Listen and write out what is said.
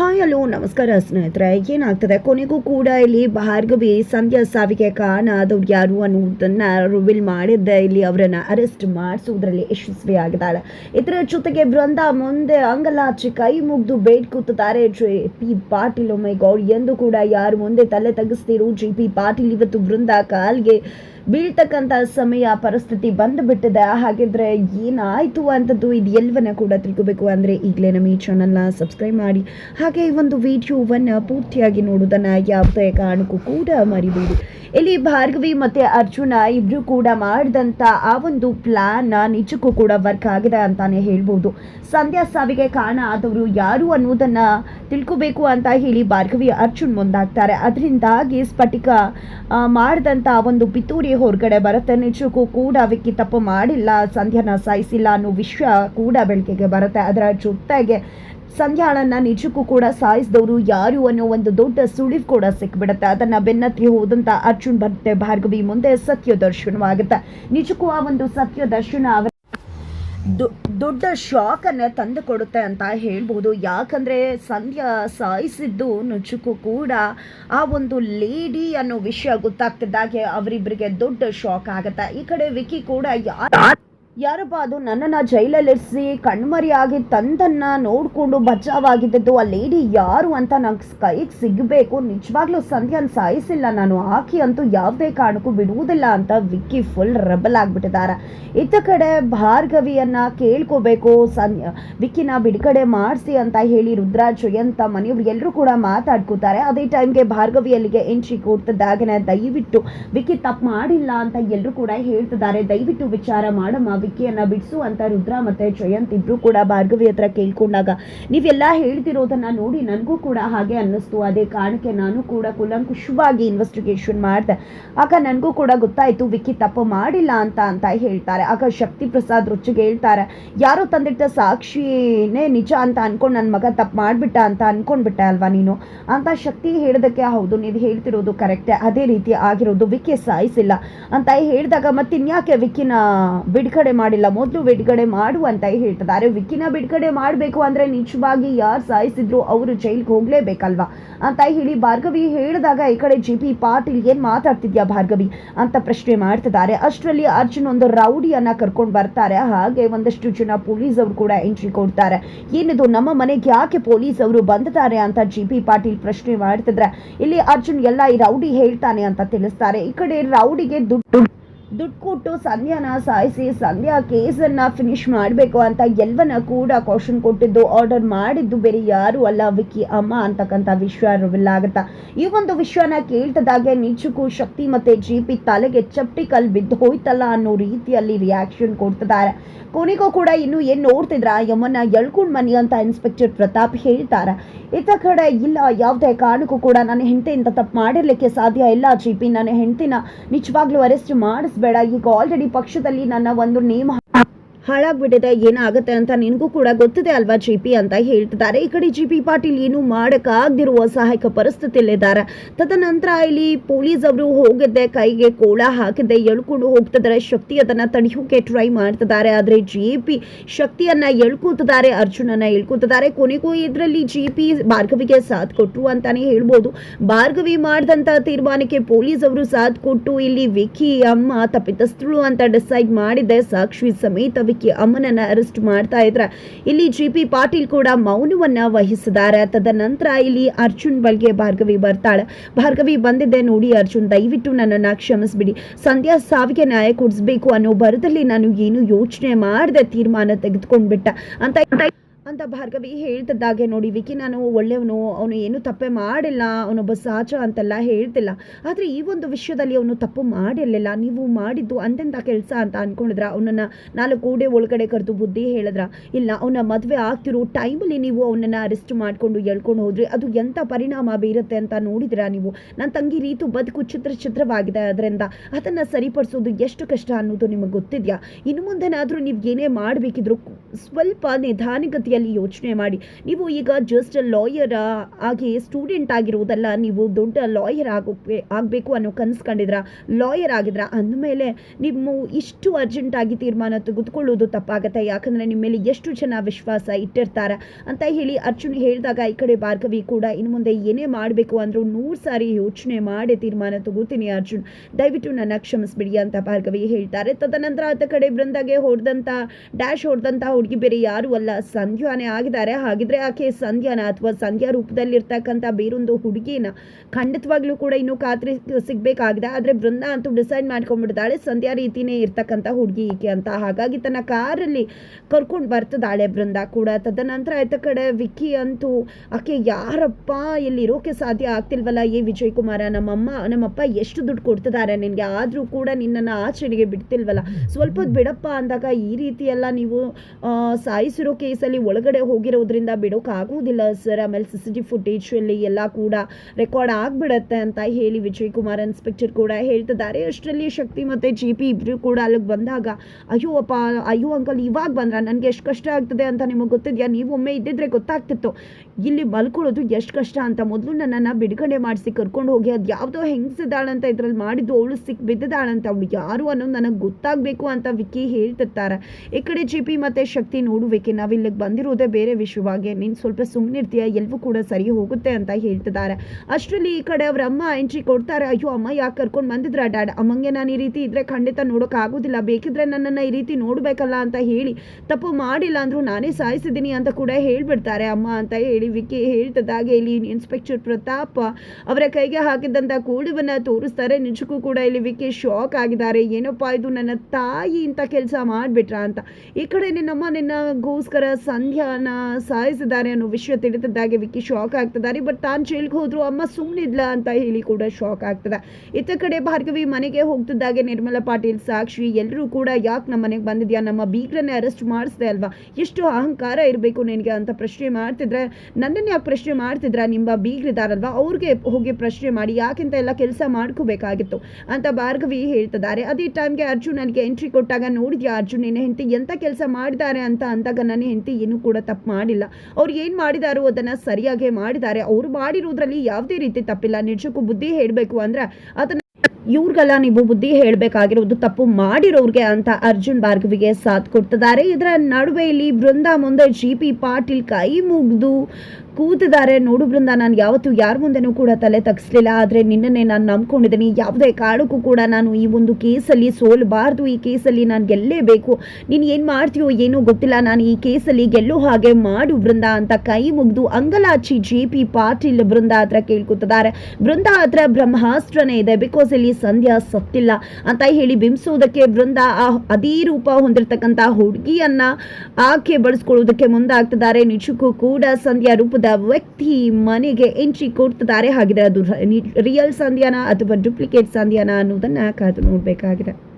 Hi, hello, ನಮಸ್ಕಾರ ಸ್ನೇಹಿತರೆ. ಏನಾಗ್ತದೆ? ಕೊನೆಗೂ ಕೂಡ ಇಲ್ಲಿ ಭಾರ್ಗವಿ ಸಂಧ್ಯಾ ಸಾವಿಗೆ ಕಾರಣ ಅದು ಯಾರು ಅನ್ನುವುದನ್ನ ರಿವೀಲ್ ಮಾಡಿದ್ದೆ. ಇಲ್ಲಿ ಅವರನ್ನ ಅರೆಸ್ಟ್ ಮಾಡಿಸುವುದರಲ್ಲಿ ಯಶಸ್ವಿಯಾಗಿದ್ದಾಳೆ. ಇದರ ಜೊತೆಗೆ ಬೃಂದ ಮುಂದೆ ಅಂಗಲಾಚಿ ಕೈ ಮುಗ್ದು ಬೇಡ್ ಕೂತಾರೆ ಜೆ ಪಿ ಪಾಟೀಲ್ ಒಮ್ಮೆ ಗೌಡ್ ಎಂದು ಕೂಡ ಯಾರು ಮುಂದೆ ತಲೆ ತಗ್ಗಿಸ್ತಿರು ಜೆ ಪಿ ಪಾಟೀಲ್ ಇವತ್ತು ಬೃಂದ ಕಾಲ್ಗೆ ಬೀಳ್ತಕ್ಕಂಥ ಸಮಯ, ಪರಿಸ್ಥಿತಿ ಬಂದುಬಿಟ್ಟಿದೆ. ಹಾಗಿದ್ರೆ ಏನಾಯಿತು ಅಂತದ್ದು ಇದು ಎಲ್ಲವನ್ನ ಕೂಡ ತಿಳ್ಕೋಬೇಕು ಅಂದರೆ ಈಗಲೇ ನಮ್ಮ ಈ ಚಾನಲ್ನ ಸಬ್ಸ್ಕ್ರೈಬ್ ಮಾಡಿ. ಹಾಗೆ ಈ ಒಂದು ವಿಡಿಯೋವನ್ನು ಪೂರ್ತಿಯಾಗಿ ನೋಡೋದನ್ನು ಯಾವುದೇ ಕಾರಣಕ್ಕೂ ಕೂಡ ಮರಿಬೇಡಿ. ಇಲ್ಲಿ ಭಾರ್ಗವಿ ಮತ್ತು ಅರ್ಜುನ ಇಬ್ಬರು ಕೂಡ ಮಾಡಿದಂಥ ಆ ಒಂದು ಪ್ಲಾನ್ ನಿಜಕ್ಕೂ ಕೂಡ ವರ್ಕ್ ಆಗಿದೆ ಅಂತಾನೆ ಹೇಳ್ಬೋದು. ಸಂಧ್ಯಾ ಸಾವಿಗೆ ಕಾರಣ ಆದವರು ಯಾರು ಅನ್ನೋದನ್ನ ತಿಳ್ಕೋಬೇಕು ಅಂತ ಹೇಳಿ ಭಾರ್ಗವಿ ಅರ್ಜುನ್ ಮುಂದಾಗ್ತಾರೆ. ಅದರಿಂದಾಗಿ ಸ್ಫಟಿಕ ಮಾಡಿದಂಥ ಒಂದು ಪಿತೂರಿ ಹೊರಗಡೆ ಬರುತ್ತೆ. ನಿಜಕ್ಕೂ ಕೂಡ ವಿಕ್ಕಿ ತಪ್ಪು ಮಾಡಿಲ್ಲ. ಸಂಧ್ಯಾನ ಸಾಯಿಸಿಲ್ಲ ಅನ್ನೋ ವಿಷಯ ಕೂಡ ಬೆಳಕಿಗೆ ಬರುತ್ತೆ. ಅದರ ಜೊತೆಗೆ ಸಂಧ್ಯಾಳನ್ನ ನಿಜಕ್ಕೂ ಕೂಡ ಸಾಯಿಸಿದವರು ಯಾರು ಅನ್ನೋ ಒಂದು ದೊಡ್ಡ ಸುಳಿವು ಕೂಡ ಸಿಕ್ಬಿಡುತ್ತೆ. ಅದನ್ನ ಬೆನ್ನತ್ತಿ ಹೋದಂತ ಅರ್ಜುನ್ ಬರುತ್ತೆ ಭಾರ್ಗವಿ ಮುಂದೆ ಸತ್ಯ ದರ್ಶನವಾಗುತ್ತೆ ನಿಜಕ್ಕೂ ಆ ಒಂದು ಸತ್ಯ ದರ್ಶನ ಅವರ ದೊಡ್ಡ ಶಾಕ್ ಅನ್ನ ತಂದು ಕೊಡುತ್ತೆ ಅಂತ ಹೇಳ್ಬೋದು. ಯಾಕಂದ್ರೆ ಸಂಧ್ಯಾ ಸಾಯಿಸಿದ್ದು ನುಚ್ಚುಕು ಕೂಡ ಆ ಒಂದು ಲೇಡಿ ಅನ್ನೋ ವಿಷಯ ಗೊತ್ತಾಗ್ತಿದ್ದಾಗೆ ಅವರಿಬ್ಬರಿಗೆ ದೊಡ್ಡ ಶಾಕ್ ಆಗುತ್ತೆ. ಈ ಕಡೆ ವಿಕಿ ಕೂಡ ಯಾರು ಯಾರಪ್ಪ ಅದು ನನ್ನನ್ನು ಜೈಲಲ್ಲಿರಿಸಿ ಕಣ್ಮರಿಯಾಗಿ ತಂದನ್ನು ನೋಡಿಕೊಂಡು ಬಚಾವಾಗಿದ್ದದ್ದು, ಆ ಲೇಡಿ ಯಾರು ಅಂತ ನಂಗೆ ಕೈಗೆ ಸಿಗಬೇಕು. ನಿಜವಾಗ್ಲೂ ಸಂಧ್ಯಾನ್ ಸಾಯಿಸಿಲ್ಲ ನಾನು. ಆಕಿ ಅಂತೂ ಯಾವುದೇ ಕಾರಣಕ್ಕೂ ಬಿಡುವುದಿಲ್ಲ ಅಂತ ವಿಕ್ಕಿ ಫುಲ್ ರೆಬಲ್ ಆಗಿಬಿಟ್ಟಿದ್ದಾರೆ ಇತ್ತ ಕಡೆ ಭಾರ್ಗವಿಯನ್ನು ಕೇಳ್ಕೋಬೇಕು. ಸನ್ ವಿಕ್ಕಿನ ಬಿಡುಗಡೆ ಮಾಡಿಸಿ ಅಂತ ಹೇಳಿ ರುದ್ರಾಜ್, ಜಯಂತ ಮನೆಯವರು ಎಲ್ಲರೂ ಕೂಡ ಮಾತಾಡ್ಕೋತಾರೆ. ಅದೇ ಟೈಮ್ಗೆ ಭಾರ್ಗವಿಯಲ್ಲಿಗೆ ಎಂಟ್ರಿ ಕೊಡ್ತಿದ್ದಾಗನೇ. ದಯವಿಟ್ಟು ವಿಕ್ಕಿ ತಪ್ಪು ಮಾಡಿಲ್ಲ ಅಂತ ಎಲ್ಲರೂ ಕೂಡ ಹೇಳ್ತಿದ್ದಾರೆ. ದಯವಿಟ್ಟು ವಿಚಾರ ಮಾಡಮ್ಮ. ವಿಕ್ಕಿಯನ್ನ ಬಿಡಿಸು ಅಂತ ರುದ್ರ ಮತ್ತೆ ಜಯಂತ್ ಇಬ್ರು ಕೂಡ ಭಾರ್ಗವಿ ಹತ್ರ ಕೇಳ್ಕೊಂಡಾಗ, ನೀವೆಲ್ಲ ಹೇಳ್ತಿರೋದನ್ನ ನೋಡಿ ನನಗೂ ಕೂಡ ಹಾಗೆ ಅನ್ನಿಸ್ತು. ಅದೇ ಕಾರಣಕ್ಕೆ ನಾನು ಕೂಡ ಕುಲಂಕುಷವಾಗಿ ಇನ್ವೆಸ್ಟಿಗೇಷನ್ ಮಾಡಿದೆ. ಆಗ ನನಗೂ ಕೂಡ ಗೊತ್ತಾಯ್ತು, ವಿಕ್ಕಿ ತಪ್ಪು ಮಾಡಿಲ್ಲ ಅಂತ ಅಂತ ಹೇಳ್ತಾರೆ. ಆಗ ಶಕ್ತಿ ಪ್ರಸಾದ್ ರುಚಿಗೆ ಹೇಳ್ತಾರೆ, ಯಾರೋ ತಂದಿಟ್ಟ ಸಾಕ್ಷಿನೇ ನಿಜ ಅಂತ ಅನ್ಕೊಂಡು ನನ್ನ ಮಗ ತಪ್ಪು ಮಾಡಿಬಿಟ್ಟ ಅಂತ ಅನ್ಕೊಂಡ್ಬಿಟ್ಟೆ ಅಲ್ವಾ ನೀನು? ಅಂತ ಶಕ್ತಿ ಹೇಳ್ದಕ್ಕೆ, ಹೌದು, ನೀವು ಹೇಳ್ತಿರೋದು ಕರೆಕ್ಟೇ. ಅದೇ ರೀತಿ ಆಗಿರೋದು, ವಿಕ್ಕಿ ಸಾಯಿಸಿಲ್ಲ. ಅಂತ ಹೇಳಿದಾಗ, ಮತ್ತಿನ್ಯಾಕೆ ವಿಕ್ಕಿನ ಬಿಡುಗಡೆ ಮಾಡಿಲ್ಲ. ಮೊದಲು ಬಿಡುಗಡೆ ಮಾಡು ಅಂತ ಹೇಳ್ತಿದ್ದಾರೆ. ವಿಕಿನ ಬಿಡುಗಡೆ ಮಾಡಬೇಕು ಅಂದ್ರೆ ನಿಜವಾಗಿ ಯಾರು ಸಾಯಿಸಿದ್ರು ಅವರು ಜೈಲ್ಗೆ ಹೋಗಲೇಬೇಕಲ್ವಾ? ಅಂತ ಹೇಳಿ ಭಾರ್ಗವಿ ಹೇಳಿದಾಗ ಈ ಕಡೆ ಜಿ ಪಿ ಪಾಟೀಲ್ ಏನ್ ಮಾತಾಡ್ತಿದ್ಯಾ ಭಾರ್ಗವಿ? ಅಂತ ಪ್ರಶ್ನೆ ಮಾಡ್ತಿದ್ದಾರೆ. ಅಷ್ಟರಲ್ಲಿ ಅರ್ಜುನ್ ಒಂದು ರೌಡಿಯನ್ನ ಕರ್ಕೊಂಡು ಬರ್ತಾರೆ. ಹಾಗೆ ಒಂದಷ್ಟು ಜನ ಪೊಲೀಸ್ ಅವರು ಕೂಡ ಎಂಟ್ರಿ ಕೊಡ್ತಾರೆ. ಏನಿದು, ನಮ್ಮ ಮನೆಗೆ ಯಾಕೆ ಪೊಲೀಸ್ ಅವರು ಬಂದಿದ್ದಾರೆ ಅಂತ ಜಿ ಪಿ ಪಾಟೀಲ್ ಪ್ರಶ್ನೆ ಮಾಡ್ತಿದ್ರೆ ಇಲ್ಲಿ ಅರ್ಜುನ್ ಎಲ್ಲ ಈ ರೌಡಿ ಹೇಳ್ತಾನೆ ಅಂತ ತಿಳಿಸ್ತಾರೆ. ಈ ಕಡೆ ರೌಡಿಗೆ ದುಡ್ಡು ದುಡ್ಡು ಕೊಟ್ಟು ಸಂಧ್ಯಾನ ಸಾಯಿಸಿ, ಸಂಧ್ಯಾ ಕೇಸನ್ನು ಫಿನಿಶ್ ಮಾಡಬೇಕು ಅಂತ ಎಲ್ವನ ಕೂಡ ಕ್ವಶನ್ ಕೊಟ್ಟಿದ್ದು ಆರ್ಡರ್ ಮಾಡಿದ್ದು ಬೇರೆ ಯಾರು ಅಲ್ಲ. ವಿಕ್ಕಿ ಅಮ್ಮ ಅಂತಕ್ಕಂಥ ವಿಷಯ ರಿವೀಲ್ ಆಗುತ್ತಾ? ಈ ಒಂದು ವಿಷಯನ ಕೇಳ್ತದಾಗೆ ನಿಜಕ್ಕೂ ಶಕ್ತಿ ಮತ್ತು ಜಿ ಪಿ ತಲೆಗೆ ಚಪ್ಟಿ ಕಲ್ ಬಿದ್ದು ಹೋಯ್ತಲ್ಲ ಅನ್ನೋ ರೀತಿಯಲ್ಲಿ ರಿಯಾಕ್ಷನ್ ಕೊಡ್ತಿದ್ದಾರೆ. ಕೊನೆಗೂ ಕೂಡ ಇನ್ನು ಏನು ನೋಡ್ತಿದ್ರ? ಯಮ್ಮನ ಎಳ್ಕೊಂಡು ಮನಿ ಅಂತ ಇನ್ಸ್ಪೆಕ್ಟರ್ ಪ್ರತಾಪ್ ಹೇಳ್ತಾರೆ. ಇತ್ತ ಕಡೆ ಇಲ್ಲ, ಯಾವುದೇ ಕಾರಣಕ್ಕೂ ಕೂಡ ನನ್ನ ಹೆಂಡತಿಯಿಂದ ತಪ್ಪು ಮಾಡಿರ್ಲಿಕ್ಕೆ ಸಾಧ್ಯ ಇಲ್ಲ. ಜಿ ಪಿ ನನ್ನ ಹೆಂಡತಿನ ನಿಜವಾಗ್ಲೂ ಅರೆಸ್ಟ್ ಮಾಡಿಸ್ಬೇಡ ಈಗ ಆಲ್ರೆಡಿ ಪಕ್ಷದಲ್ಲಿ ನನ್ನ ಒಂದು ನೇಮ ಹಾಳಾಗ್ಬಿಟ್ಟಿದೆ ಏನಾಗುತ್ತೆ ಅಂತ ನಿನಗೂ ಕೂಡ ಗೊತ್ತಿದೆ ಅಲ್ವಾ ಜಿ ಪಿ ಅಂತ ಹೇಳ್ತಿದ್ದಾರೆ. ಈ ಕಡೆ ಜಿ ಪಿ ಪಾಟೀಲ್ ಏನು ಮಾಡೋಕ್ಕಾಗದಿರುವ ಸಹಾಯಕ ಪರಿಸ್ಥಿತಿಯಲ್ಲಿದ್ದಾರೆ. ತದನಂತರ ಇಲ್ಲಿ ಪೊಲೀಸ್ ಅವರು ಹೋಗಿದ್ದೆ, ಕೈಗೆ ಕೋಳ ಹಾಕಿದ್ದೆ, ಎಳ್ಕೊಂಡು ಹೋಗ್ತಿದ್ದಾರೆ. ಶಕ್ತಿ ಅದನ್ನು ತಡೆಯೋಕೆ ಟ್ರೈ ಮಾಡ್ತಿದ್ದಾರೆ. ಆದ್ರೆ ಜಿ ಪಿ ಶಕ್ತಿಯನ್ನು ಎಳ್ಕೂತಿದ್ದಾರೆ ಅರ್ಜುನನ ಎಳ್ಕೂತಿದ್ದಾರೆ. ಕೊನೆಗೂ ಇದರಲ್ಲಿ ಜಿ ಪಿ ಭಾರ್ಗವಿಗೆ ಸಾಥ್ ಕೊಟ್ಟರು ಅಂತಾನೆ ಹೇಳ್ಬೋದು. ಭಾರ್ಗವಿ ಮಾಡಿದಂಥ ತೀರ್ಮಾನಕ್ಕೆ ಪೊಲೀಸ್ ಅವರು ಸಾಥ್ ಕೊಟ್ಟು ಇಲ್ಲಿ ವಿಕಿ ಅಮ್ಮ ತಪ್ಪಿತಸ್ಥಳು ಅಂತ ಡಿಸೈಡ್ ಮಾಡಿದೆ ಸಾಕ್ಷಿ ಸಮೇತ ವಿಕಿ ಅಮ್ಮನನ್ನ ಅರೆಸ್ಟ್ ಮಾಡ್ತಾ ಇದ್ರ. ಇಲ್ಲಿ ಜಿ ಪಿ ಪಾಟೀಲ್ ಕೂಡ ಮೌನವನ್ನ ವಹಿಸಿದ್ದಾರೆ. ತದನಂತರ ಇಲ್ಲಿ ಅರ್ಜುನ್ ಬಳಿಗೆ ಭಾರ್ಗವಿ ಬರ್ತಾಳೆ. ಭಾರ್ಗವಿ ಬಂದಿದ್ದೆ ನೋಡಿ ಅರ್ಜುನ್, ದಯವಿಟ್ಟು ನನ್ನನ್ನ ಕ್ಷಮಿಸ್ಬಿಡಿ. ಸಂಧ್ಯಾ ಸಾವಿಗೆ ನ್ಯಾಯ ಕೊಡಿಸ್ಬೇಕು ಅನ್ನೋ ಬರದಲ್ಲಿ ನಾನು ಏನು ಯೋಚನೆ ಮಾಡದೆ ತೀರ್ಮಾನ ತೆಗೆದುಕೊಂಡ್ಬಿಟ್ಟ. ಅಂತ ಅಂತ ಭಾರ್ಗವಿ ಹೇಳ್ತಿದ್ದಾಗೆ ನೋಡಿ, ವಿಕಿ, ನಾನು ಒಳ್ಳೆಯವನು, ಅವನು ಏನು ತಪ್ಪೆ ಮಾಡಿಲ್ಲ, ಅವನೊಬ್ಬ ಸಾಚ ಅಂತೆಲ್ಲ ಹೇಳ್ತಿಲ್ಲ. ಆದರೆ ಈ ಒಂದು ವಿಷಯದಲ್ಲಿ ಅವನು ತಪ್ಪು ಮಾಡಿರಲಿಲ್ಲ. ನೀವು ಮಾಡಿದ್ದು ಅಂತೆಂಥ ಕೆಲಸ ಅಂತ ಅಂದ್ಕೊಂಡಿದ್ರ ಅವನನ್ನು ನಾಲ್ಕು ಗೋಡೆ ಒಳಗಡೆ ಕರೆದು ಬುದ್ಧಿ ಹೇಳಿದ್ರ? ಇಲ್ಲ, ಅವನ ಮದುವೆ ಆಗ್ತಿರೋ ಟೈಮಲ್ಲಿ ನೀವು ಅವನನ್ನು ಅರೆಸ್ಟ್ ಮಾಡಿಕೊಂಡು ಎಳ್ಕೊಂಡು ಹೋದ್ರಿ ಅದು ಎಂಥ ಪರಿಣಾಮ ಬೀರುತ್ತೆ ಅಂತ ನೋಡಿದಿರಾ ನೀವು? ನನ್ನ ತಂಗಿ ರೀತು ಬದುಕು ಚಿತ್ರ ಚಿತ್ರವಾಗಿದೆ ಅದರಿಂದ. ಅದನ್ನು ಸರಿಪಡಿಸೋದು ಎಷ್ಟು ಕಷ್ಟ ಅನ್ನೋದು ನಿಮಗೆ ಗೊತ್ತಿದೆಯಾ? ಇನ್ನು ಮುಂದೆನಾದರೂ ನೀವು ಏನೇ ಮಾಡಬೇಕಿದ್ರು ಸ್ವಲ್ಪ ನಿಧಾನಗತಿಯಲ್ಲಿ ರೀತಿಯಲ್ಲಿ ಯೋಚನೆ ಮಾಡಿ. ನೀವು ಈಗ ಜಸ್ಟ್ ಲಾಯರ್ ಆಗಿ ಸ್ಟೂಡೆಂಟ್ ಆಗಿರುವುದಲ್ಲ, ನೀವು ದೊಡ್ಡ ಲಾಯರ್ ಆಗೋಕ್ಕೆ ಆಗಬೇಕು ಅನ್ನೋ ಕನಸು ಕಂಡಿದ್ರ? ಲಾಯರ್ ಆಗಿದ್ರ? ಅಂದಮೇಲೆ ನಿಮ್ಮ ಇಷ್ಟು ಅರ್ಜೆಂಟಾಗಿ ತೀರ್ಮಾನ ತೆಗೆದುಕೊಳ್ಳೋದು ತಪ್ಪಾಗತ್ತೆ. ಯಾಕಂದರೆ ನಿಮ್ಮ ಮೇಲೆ ಎಷ್ಟು ಜನ ವಿಶ್ವಾಸ ಇಟ್ಟಿರ್ತಾರೆ ಅಂತ ಹೇಳಿ ಅರ್ಜುನ್ ಹೇಳಿದಾಗ ಈ ಕಡೆ ಭಾರ್ಗವಿ ಕೂಡ ಇನ್ನು ಮುಂದೆ ಏನೇ ಮಾಡಬೇಕು ಅಂದರೂ ನೂರು ಸಾರಿ ಯೋಚನೆ ಮಾಡಿ ತೀರ್ಮಾನ ತಗೋತೀನಿ ಅರ್ಜುನ್. ದಯವಿಟ್ಟು ನನ್ನ ಕ್ಷಮಿಸ್ಬಿಡಿ ಅಂತ ಭಾರ್ಗವಿ ಹೇಳ್ತಾರೆ. ತದನಂತರ ಆತ ಕಡೆ ಬೃಂದಾಗೆ ಹೊಡೆದಂಥ ಡ್ಯಾಶ್ ಹೊಡೆದಂಥ ಹುಡುಗಿ ಬೇರೆ ಯಾರು ಅಲ್ಲ. ಸಂಧ್ಯಾನೇ ಆಗಿದ್ದಾರೆ. ಹಾಗಿದ್ರೆ ಆಕೆ ಸಂಧ್ಯಾನ ಅಥವಾ ಸಂಧ್ಯಾ ರೂಪದಲ್ಲಿರ್ತಕ್ಕಂಥ ಬೇರೊಂದು ಹುಡುಗಿನ ಖಂಡಿತವಾಗ್ಲೂ ಕೂಡ ಇನ್ನೂ ಖಾತ್ರಿ ಸಿಗಬೇಕಾಗಿದೆ. ಆದರೆ ಬೃಂದ ಅಂತೂ ಡಿಸೈಡ್ ಮಾಡ್ಕೊಂಡ್ಬಿಡ್ತಾಳೆ. ಸಂಧ್ಯಾ ರೀತಿನೇ ಇರ್ತಕ್ಕಂಥ ಹುಡುಗಿ ಈಕೆ ಅಂತ. ಹಾಗಾಗಿ ತನ್ನ ಕಾರಲ್ಲಿ ಕರ್ಕೊಂಡು ಬರ್ತಿದ್ದಾಳೆ ಬೃಂದ ಕೂಡ. ತದನಂತರ ಆಯ್ತ ಕಡೆ ವಿಕ್ಕಿ ಅಂತೂ, ಆಕೆ ಯಾರಪ್ಪ? ಇಲ್ಲಿ ಇರೋಕೆ ಸಾಧ್ಯ ಆಗ್ತಿಲ್ವಲ್ಲ? ಏ ವಿಜಯ್ ಕುಮಾರ ನಮ್ಮಮ್ಮ, ನಮ್ಮಪ್ಪ ಎಷ್ಟು ದುಡ್ಡು ಕೊಡ್ತಿದ್ದಾರೆ ನಿನಗೆ? ಆದರೂ ಕೂಡ ನಿನ್ನನ್ನು ಆಚರಣೆಗೆ ಬಿಡ್ತಿಲ್ವಲ್ಲ? ಸ್ವಲ್ಪ ಬಿಡಪ್ಪ ಅಂದಾಗ ಈ ರೀತಿ ಎಲ್ಲ ನೀವು ಸಾಯಿಸಿರೋ ಕೇಸಲ್ಲಿ ಒಳಗಡೆ ಹೋಗಿರೋದ್ರಿಂದ ಬಿಡೋಕ್ಕಾಗೋದಿಲ್ಲ ಸರ್. ಆಮೇಲೆ ಸಿ ಸಿ ಟಿ ಫುಟೇಜಲ್ಲಿ ಎಲ್ಲ ಕೂಡ ರೆಕಾರ್ಡ್ ಆಗಿಬಿಡತ್ತೆ ಅಂತ ಹೇಳಿ ವಿಜಯ್ ಕುಮಾರ್ ಇನ್ಸ್ಪೆಕ್ಟರ್ ಕೂಡ ಹೇಳ್ತಿದ್ದಾರೆ. ಅಷ್ಟರಲ್ಲಿ ಶಕ್ತಿ ಮತ್ತು ಜಿ ಪಿ ಇಬ್ಬರು ಕೂಡ ಅಲ್ಲಿಗೆ ಬಂದಾಗ, ಅಯ್ಯೋ ಅಪ್ಪ, ಅಯ್ಯೋ ಅಂಕಲ್ ಇವಾಗ ಬಂದ್ರ? ನನಗೆ ಎಷ್ಟು ಕಷ್ಟ ಆಗ್ತದೆ ಅಂತ ನಿಮಗೆ ಗೊತ್ತಿದೆಯಾ? ನೀವು ಒಮ್ಮೆ ಇದ್ದಿದ್ರೆ ಗೊತ್ತಾಗ್ತಿತ್ತು. ಇಲ್ಲಿ ಮಲ್ಕೊಳ್ಳೋದು ಎಷ್ಟು ಕಷ್ಟ ಅಂತ. ಮೊದಲು ನನ್ನನ್ನು ಬಿಡುಗಡೆ ಮಾಡಿಸಿ ಕರ್ಕೊಂಡು ಹೋಗಿ, ಅದು ಯಾವುದೋ ಹೆಂಗಸಿದಾಳಂತ ಇದ್ರಲ್ಲಿ ಮಾಡಿದ್ದು, ಅವಳು ಸಿಕ್ ಬಿದ್ದಿದ್ದಾಳಂತ. ಅವಳು ಯಾರು ಅನ್ನೋದು ನನಗೆ ಗೊತ್ತಾಗಬೇಕು ಅಂತ ವಿಕ್ಕಿ ಹೇಳ್ತಿರ್ತಾರೆ. ಈ ಕಡೆ ಜಿ ಪಿ ಮತ್ತು ಶಕ್ತಿ ನೋಡುವಿಕೆ. ನಾವು ಇಲ್ಲಿಗೆ ಬಂದಿರೋದೇ ಬೇರೆ ವಿಷಯವಾಗಿ ನೀನು ಸ್ವಲ್ಪ ಸುಮ್ಮನಿರ್ತೀಯ ಎಲ್ಲವೂ ಕೂಡ ಸರಿ ಹೋಗುತ್ತೆ ಅಂತ ಹೇಳ್ತಿದ್ದಾರೆ. ಅಷ್ಟರಲ್ಲಿ ಈ ಕಡೆ ಅವ್ರ ಅಮ್ಮ ಎಂಟ್ರಿ ಕೊಡ್ತಾರೆ. ಅಯ್ಯೋ, ಅಮ್ಮ ಯಾಕೆ ಕರ್ಕೊಂಡು ಬಂದಿದ್ರ ಡ್ಯಾಡ್? ಅಮ್ಮಂಗೆ ನಾನು ಈ ರೀತಿ ಇದ್ರೆ ಖಂಡಿತ ನೋಡೋಕ್ಕಾಗೋದಿಲ್ಲ ಬೇಕಿದ್ರೆ ನನ್ನನ್ನು ಈ ರೀತಿ ನೋಡಬೇಕಲ್ಲ ಅಂತ ಹೇಳಿ, ತಪ್ಪು ಮಾಡಿಲ್ಲ ಅಂದರೂ ನಾನೇ ಸಾಯಿಸಿದ್ದೀನಿ ಅಂತ ಕೂಡ ಹೇಳ್ಬಿಡ್ತಾರೆ ಅಮ್ಮ ಅಂತ ಹೇಳಿ ವಿಕ್ಕಿ ಹೇಳ್ತದಾಗೆ ಇಲ್ಲಿ ಇನ್ಸ್ಪೆಕ್ಟರ್ ಪ್ರತಾಪ್ ಅವರ ಕೈಗೆ ಹಾಕಿದ್ದಂಥ ಕೂಡುವನ್ನು ತೋರಿಸ್ತಾರೆ. ನಿಜಕ್ಕೂ ಕೂಡ ಇಲ್ಲಿ ವಿಕ್ಕಿ ಶಾಕ್ ಆಗಿದ್ದಾರೆ. ಏನಪ್ಪಾ ಇದು ನನ್ನ ತಾಯಿ ಇಂಥ ಕೆಲಸ ಮಾಡಿಬಿಟ್ರ ಅಂತ. ಈ ಕಡೆ ನಿನ್ನಮ್ಮ ನಿನ್ನಗೋಸ್ಕರ ಸಂಧ್ಯಾನ ಸಾಯಿಸಿದ್ದಾರೆ ಅನ್ನೋ ವಿಷಯ ತಿಳಿದಿದ್ದಾಗೆ ವಿಕ್ಕಿ ಶಾಕ್ ಆಗ್ತಿದ್ದಾರೆ ಬಟ್ ತಾನು ಜೈಲ್ಗೆ ಹೋದ್ರು, ಅಮ್ಮ ಸುಮ್ಮನಿದ್ಲ ಅಂತ ಹೇಳಿ ಕೂಡ ಶಾಕ್ ಆಗ್ತದೆ. ಇತ್ತ ಕಡೆ ಭಾರ್ಗವಿ ಮನೆಗೆ ಹೋಗ್ತಿದ್ದಾಗೆ ನಿರ್ಮಲಾ ಪಾಟೀಲ್, ಸಾಕ್ಷಿ ಎಲ್ಲರೂ ಕೂಡ ಯಾಕೆ ನಮ್ಮ ಮನೆಗೆ ಬಂದಿದ್ಯಾ? ನಮ್ಮ ಬೀಗ್ರನ್ನೇ ಅರೆಸ್ಟ್ ಮಾಡಿಸ್ದೆ ಅಲ್ವಾ? ಎಷ್ಟು ಅಹಂಕಾರ ಇರಬೇಕು ನಿನಗೆ ಅಂತ ಪ್ರಶ್ನೆ ಮಾಡ್ತಿದ್ರೆ, ನನ್ನನ್ನು ಯಾಕೆ ಪ್ರಶ್ನೆ ಮಾಡ್ತಿದ್ರ ನಿಮ್ಮ ಬೀಗ್ರಿದಾರಲ್ವಾ? ಅವ್ರಿಗೆ ಹೋಗಿ ಪ್ರಶ್ನೆ ಮಾಡಿ, ಯಾಕಿಂತ ಎಲ್ಲ ಕೆಲಸ ಮಾಡ್ಕೋಬೇಕಾಗಿತ್ತು ಅಂತ ಭಾರ್ಗವಿ ಹೇಳ್ತಿದ್ದಾರೆ. ಅದೇ ಟೈಮ್ಗೆ ಅರ್ಜುನ್ ನನಗೆ ಎಂಟ್ರಿ ಕೊಟ್ಟಾಗ, ನೋಡಿದ್ಯಾ ಅರ್ಜುನ್ ನಿನ್ನ ಹೆಂಡತಿ ಎಂಥ ಕೆಲಸ ಮಾಡಿದ್ದಾರೆ ಅಂತ ಅಂದಾಗ, ನನ್ನ ಹೆಂಡತಿ ಏನೂ ಕೂಡ ತಪ್ಪು ಮಾಡಿಲ್ಲ. ಅವ್ರು ಏನು ಮಾಡಿದಾರೋ ಅದನ್ನು ಸರಿಯಾಗಿ ಮಾಡಿದ್ದಾರೆ. ಅವ್ರು ಮಾಡಿರೋದ್ರಲ್ಲಿ ಯಾವುದೇ ರೀತಿ ತಪ್ಪಿಲ್ಲ. ನಿಜಕ್ಕೂ ಬುದ್ಧಿ ಹೇಳಬೇಕು ಅಂದ್ರೆ ಅದನ್ನ ಇವ್ರಿಗೆಲ್ಲ ನೀವು ಬುದ್ಧಿ ಹೇಳಬೇಕಾಗಿರೋದು ತಪ್ಪು ಮಾಡಿರೋರಿಗೆ ಅಂತ ಅರ್ಜುನ್ ಭಾರ್ಗವಿಗೆ ಸಾಥ್ ಕೊಡ್ತಿದ್ದಾರೆ. ಇದರ ನಡುವೆ ಇಲ್ಲಿ ಬೃಂದ ಮುಂದೆ ಜಿ ಪಿ ಪಾಟೀಲ್ ಕೈ ಮುಗಿದು ಕೂತಿದ್ದಾರೆ. ನೋಡು ಬೃಂದ, ನಾನು ಯಾವತ್ತೂ ಯಾರ ಮುಂದೆನೂ ಕೂಡ ತಲೆ ತಗ್ಸ್ಲಿಲ್ಲ. ಆದರೆ ನಿನ್ನನ್ನೇ ನಾನು ನಂಬ್ಕೊಂಡಿದ್ದೀನಿ. ಯಾವುದೇ ಕಾರಣಕ್ಕೂ ಕೂಡ ನಾನು ಈ ಒಂದು ಕೇಸಲ್ಲಿ ಸೋಲಬಾರ್ದು. ಈ ಕೇಸಲ್ಲಿ ನಾನು ಗೆಲ್ಲೇಬೇಕು. ನೀನು ಏನು ಮಾಡ್ತೀಯೋ ಏನೋ ಗೊತ್ತಿಲ್ಲ. ನಾನು ಈ ಕೇಸಲ್ಲಿ ಗೆಲ್ಲೋ ಹಾಗೆ ಮಾಡು ಬೃಂದ ಅಂತ ಕೈ ಮುಗಿದು ಅಂಗಲಾಚಿ ಜೆ ಪಿ ಪಾಟೀಲ್ ಬೃಂದ ಹತ್ರ ಕೇಳ್ಕೊತಿದ್ದಾರೆ. ಬೃಂದ ಹತ್ರ ಬ್ರಹ್ಮಾಸ್ತ್ರನೇ ಇದೆ. ಬಿಕಾಸ್ ಇಲ್ಲಿ ಸಂಧ್ಯಾ ಸತ್ತಿಲ್ಲ ಅಂತ ಹೇಳಿ ಬಿಂಬಿಸುವುದಕ್ಕೆ ಬೃಂದ ಆ ಅದೇ ರೂಪ ಹುಡುಗಿಯನ್ನ ಆಕೆ ಬಳಸ್ಕೊಳ್ಳೋದಕ್ಕೆ ಮುಂದಾಗ್ತಿದ್ದಾರೆ. ನಿಜಕ್ಕೂ ಕೂಡ ಸಂಧ್ಯಾ ರೂಪದ ವ್ಯಕ್ತಿ ಮನೆಗೆ ಎಂಟ್ರಿ ಕೊಡ್ತಿದ್ದಾರೆ. ಹಾಗಿದ್ರೆ ಅದು ರಿಯಲ್ ಸಂಧ್ಯಾನ ಅಥವಾ ಡುಪ್ಲಿಕೇಟ್ ಸಂಧ್ಯಾನ ಅನ್ನೋದನ್ನ ಕಾದು ನೋಡಬೇಕಾಗಿದೆ.